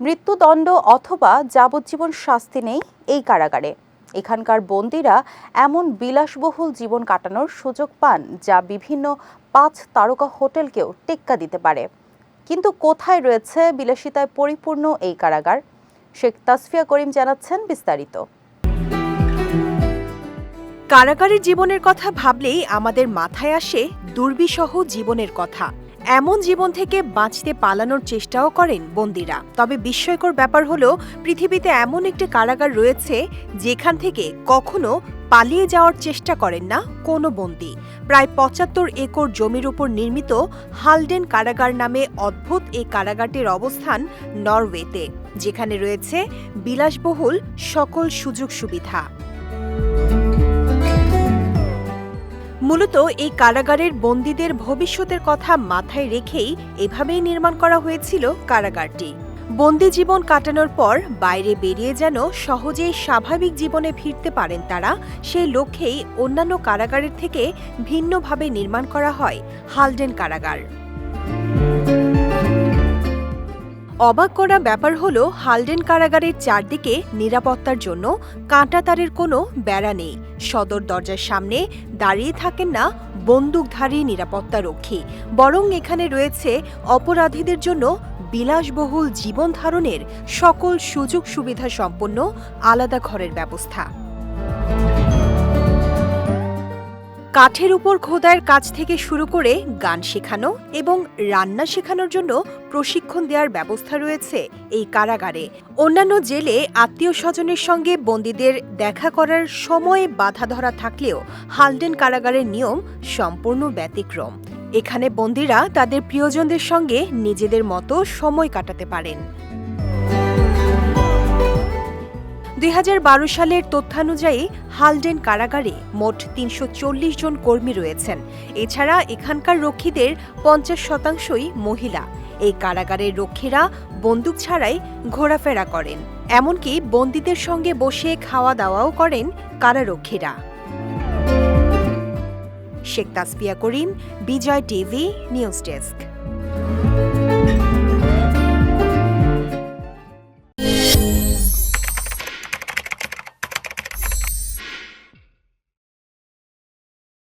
মৃত্যুদণ্ড অথবা যাবজ্জীবন শাস্তি নেই এই কারাগারে। এখানকার বন্দীরা এমন বিলাসবহুল জীবন কাটানোর সুযোগ পান যা বিভিন্ন পাঁচ তারকা হোটেলকেও টেক্কা দিতে পারে। কিন্তু কোথায় রয়েছে বিলাসিতায় পরিপূর্ণ এই কারাগার? শেখ তাসফিয়া করিম জানাচ্ছেন বিস্তারিত। কারাগারের জীবনের কথা ভাবলেই আমাদের মাথায় আসে দুর্বিসহ জীবনের কথা। এমন জীবন থেকে বাঁচতে পালানোর চেষ্টাও করেন বন্দিরা। তবে বিস্ময়কর ব্যাপার হলো, পৃথিবীতে এমন একটি কারাগার রয়েছে, যেখান থেকে কখনো পালিয়ে যাওয়ার চেষ্টা করেন না কোনো বন্দি। প্রায় পঁচাত্তর একর জমির উপর নির্মিত হালডেন কারাগার নামে অদ্ভুত এই কারাগারটির অবস্থান নরওয়েতে, যেখানে রয়েছে বিলাসবহুল সকল সুযোগ সুবিধা মূলত এই কারাগারের বন্দীদের ভবিষ্যতের কথা মাথায় রেখেই এভাবেই নির্মাণ করা হয়েছিল কারাগারটি। বন্দি জীবন কাটানোর পর বাইরে বেরিয়ে যেন সহজেই স্বাভাবিক জীবনে ফিরতে পারেন তারা, সেই লক্ষ্যেই অন্যান্য কারাগারের থেকে ভিন্নভাবে নির্মাণ করা হয় হালডেন কারাগার। অবাক করা ব্যাপার হলো, হালডেন কারাগারের চারদিকে নিরাপত্তার জন্য কাঁটাতারের কোনো বেড়া নেই। সদর দরজার সামনে দাঁড়িয়ে থাকেন না বন্দুকধারী নিরাপত্তা রক্ষী বরং এখানে রয়েছে অপরাধীদের জন্য বিলাসবহুল জীবন ধারণের সকল সুযোগ সুবিধা সম্পন্ন আলাদা ঘরের ব্যবস্থা। কাঠের উপর খোদাইয়ের কাজ থেকে শুরু করে গান শেখানো এবং রান্না শেখানোর জন্য প্রশিক্ষণ দেওয়ার ব্যবস্থা রয়েছে এই কারাগারে। অন্যান্য জেলে আত্মীয় স্বজনের সঙ্গে বন্দীদের দেখা করার সময়ে বাধা ধরা থাকলেও হালডেন কারাগারের নিয়ম সম্পূর্ণ ব্যতিক্রম। এখানে বন্দীরা তাদের প্রিয়জনদের সঙ্গে নিজেদের মতো সময় কাটাতে পারেন। দুই হাজার বারো সালের তথ্যানুযায়ী হালডেন কারাগারে মোট তিনশো চল্লিশ জন কর্মী রয়েছেন। এছাড়া এখানকার রক্ষীদের পঞ্চাশ শতাংশই মহিলা। এই কারাগারের রক্ষীরা বন্দুক ছাড়াই ঘোরাফেরা করেন। এমনকি বন্দীদের সঙ্গে বসে খাওয়া দাওয়াও করেন কারারক্ষীরা। Sheikh Tasfia Karim, Bijoy TV, news desk.